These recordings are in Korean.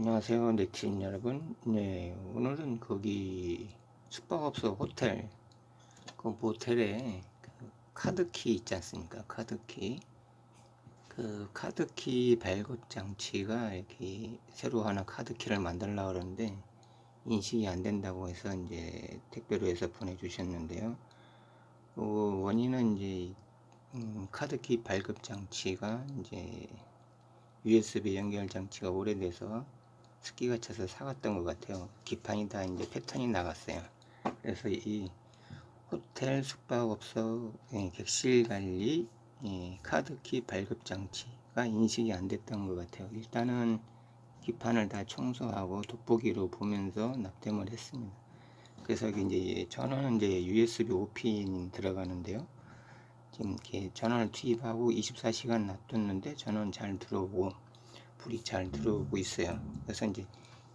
안녕하세요 네티즌 여러분. 네 오늘은 거기 숙박업소 호텔 그 모텔에 그 카드키 있지 않습니까? 카드키. 그 카드키 발급 장치가 이렇게 새로 하나 카드키를 만들려고 그러는데 인식이 안 된다고 해서 이제 택배로 해서 보내주셨는데요. 그 원인은 이제 음, 카드키 발급 장치가 이제 USB 연결 장치가 오래돼서 습기가 차서 사갔던 것 같아요. 기판이 다 이제 패턴이 나갔어요. 그래서 이 호텔 숙박업소 예, 객실 관리 예, 카드키 발급 장치가 인식이 안 됐던 것 같아요. 일단은 기판을 다 청소하고 돋보기로 보면서 납땜을 했습니다. 그래서 이제 전원은 이제 USB 5핀 들어가는데요. 지금 이렇게 전원을 투입하고 24시간 놔뒀는데 전원 잘 들어오고 불이 잘 들어오고 있어요. 그래서 이제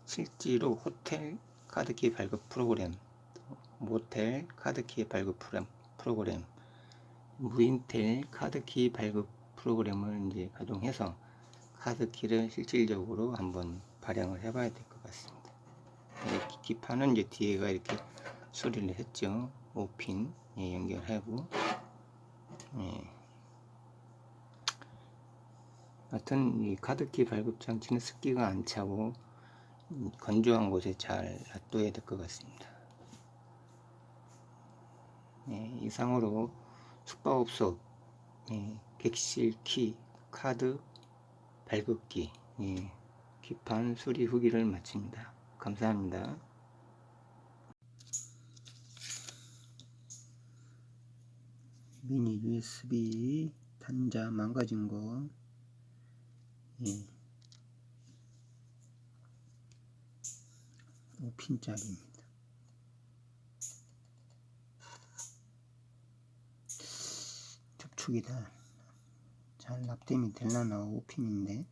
실제로 호텔 카드키 발급 프로그램, 모텔 카드키 발급 프로그램, 무인텔 카드키 발급 프로그램을 이제 가동해서 카드키를 실질적으로 한번 발행을 해봐야 될 것 같습니다. 이 기판은 이제 뒤에가 이렇게 소리를 했죠. 5핀 예, 연결하고 예. 하여튼 이 카드키 발급 장치는 습기가 안 차고 음, 건조한 곳에 잘 놔둬야 될 것 같습니다. 예, 이상으로 숙박업소 예, 객실 키 카드 발급기 예, 기판 수리 후기를 마칩니다. 감사합니다. 미니 USB 단자 망가진 거 예. 5핀짜리입니다. 접촉이 다. 잘 납땜이 될라나 5핀인데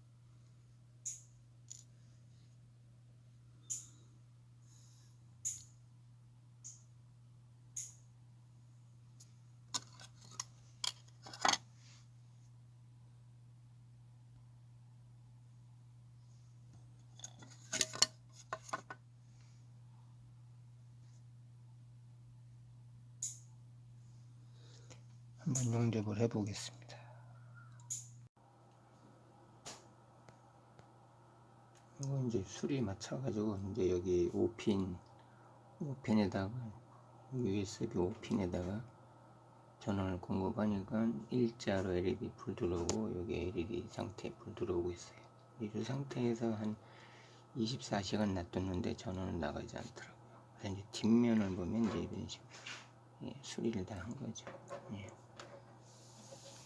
한번 용접을 해 보겠습니다. 이거 이제 수리 맞춰가지고 이제 여기 5핀 5핀에다가 USB 5핀에다가 전원을 공급하니까 일자로 LED 불 들어오고 여기 LED 상태 불 들어오고 있어요. 이 상태에서 한 24시간 놔뒀는데 전원은 나가지 않더라고요. 그래서 이제 뒷면을 보면 이제 이런 식으로 예, 수리를 다 한 거죠. 예.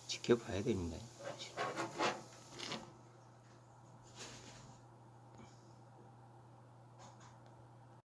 지켜봐야 됩니다.